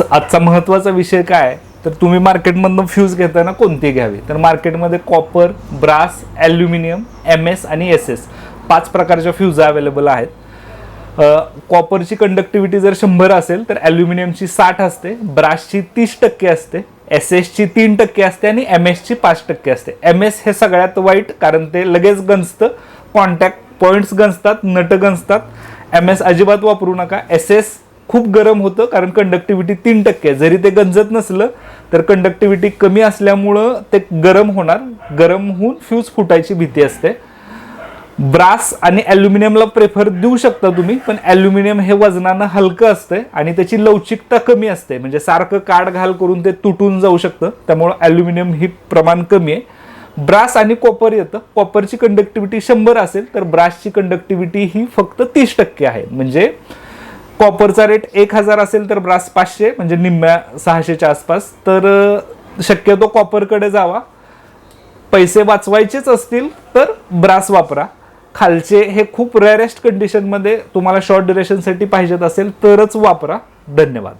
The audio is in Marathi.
आजचा महत्त्वाचा विषय काय? तर तुम्ही मार्केटमधनं फ्यूज घेताना कोणती घ्यावी? तर मार्केटमध्ये copper brass aluminium M S आणि एस एस पाच प्रकारच्या फ्यूज अवेलेबल आहेत. कॉपरची कंडक्टिव्हिटी जर शंभर असेल तर ॲल्युमिनियमची साठ असते ब्रासची तीस टक्के असते एस एसची तीन टक्के असते आणि एम एसची पाच टक्के असते. एम एस हे सगळ्यात वाईट कारण ते लगेच गंजतं कॉन्टॅक्ट पॉईंट्स गंजतात नट गंजतात. एम एस अजिबात वापरू नका. एस एस खूप गरम होतं कारण कंडक्टिव्हिटी तीन टक्के आहे. जरी ते गंजत नसलं तर कंडक्टिव्हिटी कमी असल्यामुळं ते गरम होणार. गरम होऊन फ्यूज फुटायची भीती असते. ब्रास आणि ॲल्युमिनियमला प्रेफर देऊ शकता तुम्ही पण ॲल्युमिनियम हे वजनानं हलकं असतं आणि त्याची लवचिकता कमी असते. म्हणजे सारखं काढ घाल करून ते तुटून जाऊ शकतं त्यामुळं ॲल्युमिनियम ही प्रमाण कमी आहे. ब्रास आणि कॉपर येतं. कॉपरची कंडक्टिव्हिटी शंभर असेल तर ब्रासची कंडक्टिव्हिटी ही फक्त तीस टक्के आहे. म्हणजे कॉपरचा रेट एक हजार असेल तर ब्रास पाचशे म्हणजे निम्म्या सहाशेच्या आसपास. तर शक्यतो कॉपरकडे जावा. पैसे वाचवायचेच असतील तर ब्रास वापरा. खालचे हे खूप रेअरेस्ट कंडिशनमध्ये तुम्हाला शॉर्ट ड्युरेशनसाठी पाहिजेत असेल तरच वापरा. धन्यवाद.